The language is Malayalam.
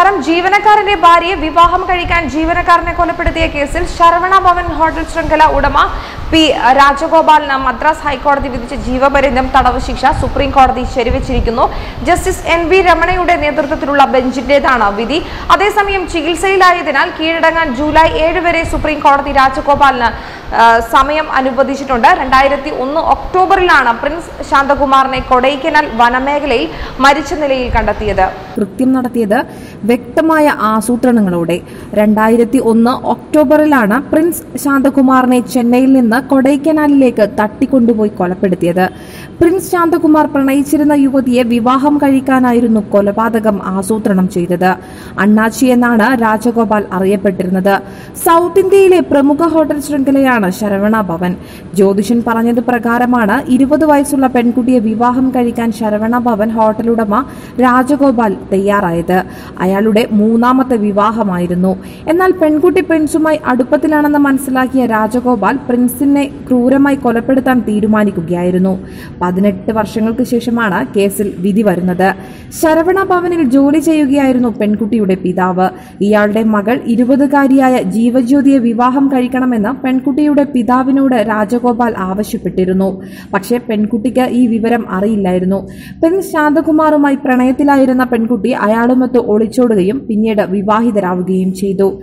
നമസ്കാരം ജീവനക്കാരന്റെ ഭാര്യയെ വിവാഹം കഴിക്കാൻ ജീവനക്കാരനെ കൊലപ്പെടുത്തിയ കേസിൽ ശരവണ ഭവൻ ഹോട്ടൽ ശൃംഖല ഉടമ പി രാജഗോപാലിന് മദ്രാസ് ഹൈക്കോടതി വിധിച്ച ജീവപര്യന്തം തടവ് ശിക്ഷ സുപ്രീം കോടതി ശരിവച്ചിരിക്കുന്നു. ജസ്റ്റിസ് എൻ വി രമണയുടെ നേതൃത്വത്തിലുള്ള ബെഞ്ചിന്റേതാണ് വിധി. അതേസമയം ചികിത്സയിലായതിനാൽ കീഴടങ്ങാൻ ജൂലൈ ഏഴ് വരെ സുപ്രീം കോടതി രാജഗോപാലിന് സമയം അനുവദിച്ചിട്ടുണ്ട്. രണ്ടായിരത്തി ഒന്ന് ഒക്ടോബറിലാണ് പ്രിൻസ് ശാന്തകുമാറിനെ കൊടൈക്കനാൽ വനമേഖലയിൽ മരിച്ച നിലയിൽ കണ്ടെത്തിയത്. കൃത്യം നടത്തിയത് വ്യക്തമായ ആസൂത്രണങ്ങളോടെ. രണ്ടായിരത്തി ഒന്ന് ഒക്ടോബറിലാണ് പ്രിൻസ് ശാന്തകുമാറിനെ ചെന്നൈയിൽ നിന്ന് കൊടൈക്കനാലിലേക്ക് തട്ടിക്കൊണ്ടുപോയി കൊലപ്പെടുത്തിയത്. പ്രിൻസ് ശാന്തകുമാർ പ്രണയിച്ചിരുന്ന യുവതിയെ വിവാഹം കഴിക്കാനായിരുന്നു കൊലപാതകം ആസൂത്രണം ചെയ്തത്. അണ്ണാച്ചി എന്നാണ് രാജഗോപാൽ അറിയപ്പെട്ടിരുന്നത്. സൗത്ത് ഇന്ത്യയിലെ പ്രമുഖ ഹോട്ടൽ ശൃംഖലയാണ് ശരവണ ഭവൻ. ജ്യോതിഷൻ പറഞ്ഞത് പ്രകാരമാണ് ഇരുപത് വയസ്സുള്ള പെൺകുട്ടിയെ വിവാഹം കഴിക്കാൻ ശരവണ ഭവൻ ഹോട്ടൽ ഉടമ രാജഗോപാൽ തയ്യാറായത്. അയാളുടെ മൂന്നാമത്തെ വിവാഹമായിരുന്നു. എന്നാൽ പെൺകുട്ടി പ്രിൻസുമായി അടുപ്പത്തിലാണെന്ന് മനസ്സിലാക്കിയ രാജഗോപാൽ പ്രിൻസിനെ ക്രൂരമായി കൊലപ്പെടുത്താൻ തീരുമാനിക്കുകയായിരുന്നു. പതിനെട്ട് വർഷങ്ങൾക്ക് ശേഷമാണ് കേസിൽ വിധി വരുന്നത്. ശരവണ ഭവനിൽ ജോലി ചെയ്യുകയായിരുന്നു പെൺകുട്ടിയുടെ പിതാവ്. ഇയാളുടെ മകൾ ഇരുപതുകാരിയായ ജീവജ്യോതിയെ വിവാഹം കഴിക്കണമെന്ന് പെൺകുട്ടിയുടെ പിതാവിനോട് രാജഗോപാൽ ആവശ്യപ്പെട്ടിരുന്നു. പക്ഷേ പെൺകുട്ടിക്ക് ഈ വിവരം അറിയില്ലായിരുന്നു. പ്രിൻസ് ശാന്തകുമാറുമായി പ്രണയത്തിലായിരുന്ന പെൺകുട്ടി അയാളുമൊത്ത് ഒളിച്ചോടുകയും പിന്നീട് വിവാഹിതരാവുകയും ചെയ്തു.